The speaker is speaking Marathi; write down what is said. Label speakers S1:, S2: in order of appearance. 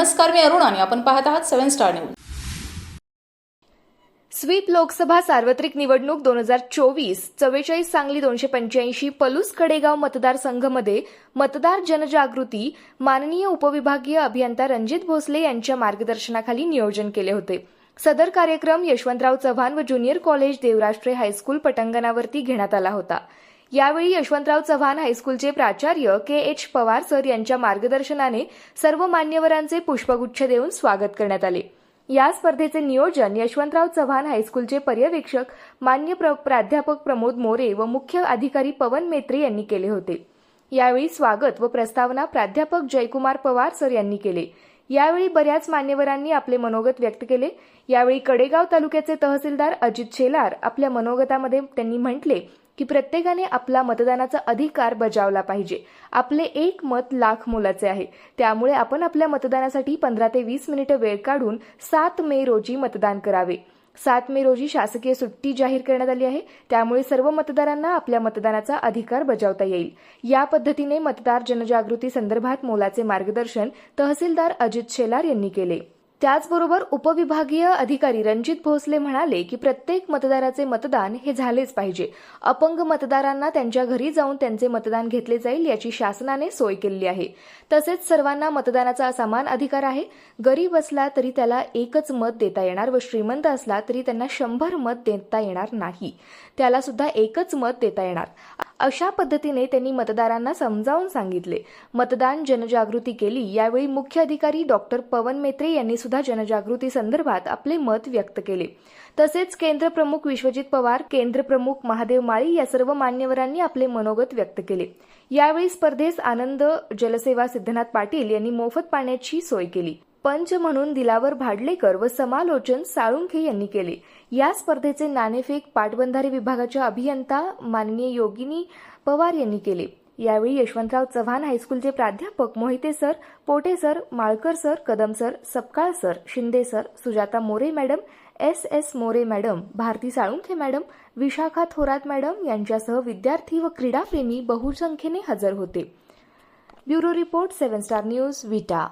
S1: नमस्कार मी अरुण आणि आपण पाहत आहात Seven Star News.
S2: SVEEP Lok Sabha सार्वत्रिक निवडणूक दोन हजार चोवीस चव्वेचाळीस सांगली दोनशे पंच्याऐंशी पलूस कडेगाव मतदारसंघमध्ये मतदार जनजागृती माननीय उपविभागीय अभियंता रणजित भोसले यांच्या मार्गदर्शनाखाली नियोजन केले होते. सदर कार्यक्रम यशवंतराव चव्हाण व junior college Devrashtre high school पटांगणावरती घेण्यात आला होता. यावेळी यशवंतराव चव्हाण हायस्कूलचे प्राचार्य के एच पवार सर यांच्या मार्गदर्शनाने सर्व मान्यवरांचे पुष्पगुच्छ देऊन स्वागत करण्यात आले. या स्पर्धेचे नियोजन यशवंतराव चव्हाण हायस्कूलचे पर्यवेक्षक मान्य प्र- प्राध्यापक प्रमोद मोरे व मुख्य अधिकारी पवन मेत्रे यांनी केले होते. यावेळी स्वागत व प्रस्तावना प्राध्यापक जयकुमार पवार सर यांनी केले. यावेळी बऱ्याच मान्यवरांनी आपले मनोगत व्यक्त केले. यावेळी कडेगाव तालुक्याचे तहसीलदार अजित शेलार आपल्या मनोगतामध्ये त्यांनी म्हटले की प्रत्येकाने आपला मतदानाचा अधिकार बजावला पाहिजे. आपले एक मत लाख मोलाचे आहे. त्यामुळे आपण आपल्या मतदानासाठी पंधरा ते वीस मिनिटं वेळ काढून सात मे रोजी मतदान करावे. सात मे रोजी शासकीय सुट्टी जाहीर करण्यात आली आहे. त्यामुळे सर्व मतदारांना आपल्या मतदानाचा अधिकार बजावता येईल. या पद्धतीने मतदार जनजागृती संदर्भात मोलाचे मार्गदर्शन तहसीलदार अजित शेलार यांनी केले. त्याचबरोबर उपविभागीय अधिकारी रणजित भोसले म्हणाले की प्रत्येक मतदाराचे मतदान हे झालेच पाहिजे. अपंग मतदारांना त्यांच्या घरी जाऊन त्यांचे मतदान घेतले जाईल याची शासनाने सोय केलेली आहे. तसेच सर्वांना मतदानाचा समान अधिकार आहे. गरीब असला तरी त्याला एकच मत देता येणार व श्रीमंत असला तरी त्यांना शंभर मत देता येणार नाही. त्याला सुद्धा एकच मत देता येणार. अशा पद्धतीने त्यांनी मतदारांना समजावून सांगितले. मतदान जनजागृती केली. यावेळी मुख्य अधिकारी डॉक्टर पवन मेत्रे यांनी सुद्धा जनजागृती संदर्भात आपले मत व्यक्त केले. तसेच केंद्र प्रमुख विश्वजित पवार केंद्र प्रमुख महादेव माळी या सर्व मान्यवरांनी आपले मनोगत व्यक्त केले. यावेळी स्पर्धेस आनंद जलसेवा सिद्धनाथ पाटील यांनी मोफत पाण्याची सोय केली. पंच म्हणून दिलावर भाडलेकर व समालोचन साळुंखे यांनी केले. या स्पर्धेचे नाणेफेक पाटबंधारे विभागाच्या अभियंता माननीय योगिनी पवार यांनी केले. यावेळी यशवंतराव चव्हाण हायस्कूलचे प्राध्यापक Mohite sir Pote sir Malkar sir Kadam sir Sapkal sir Shinde sir Sujata More madam S S More madam Bharati Salunkhe madam Vishakha Thorat madam यांच्यासह विद्यार्थी व क्रीडाप्रेमी बहुसंख्येने हजर होते. Bureau report Seven Star News Vita.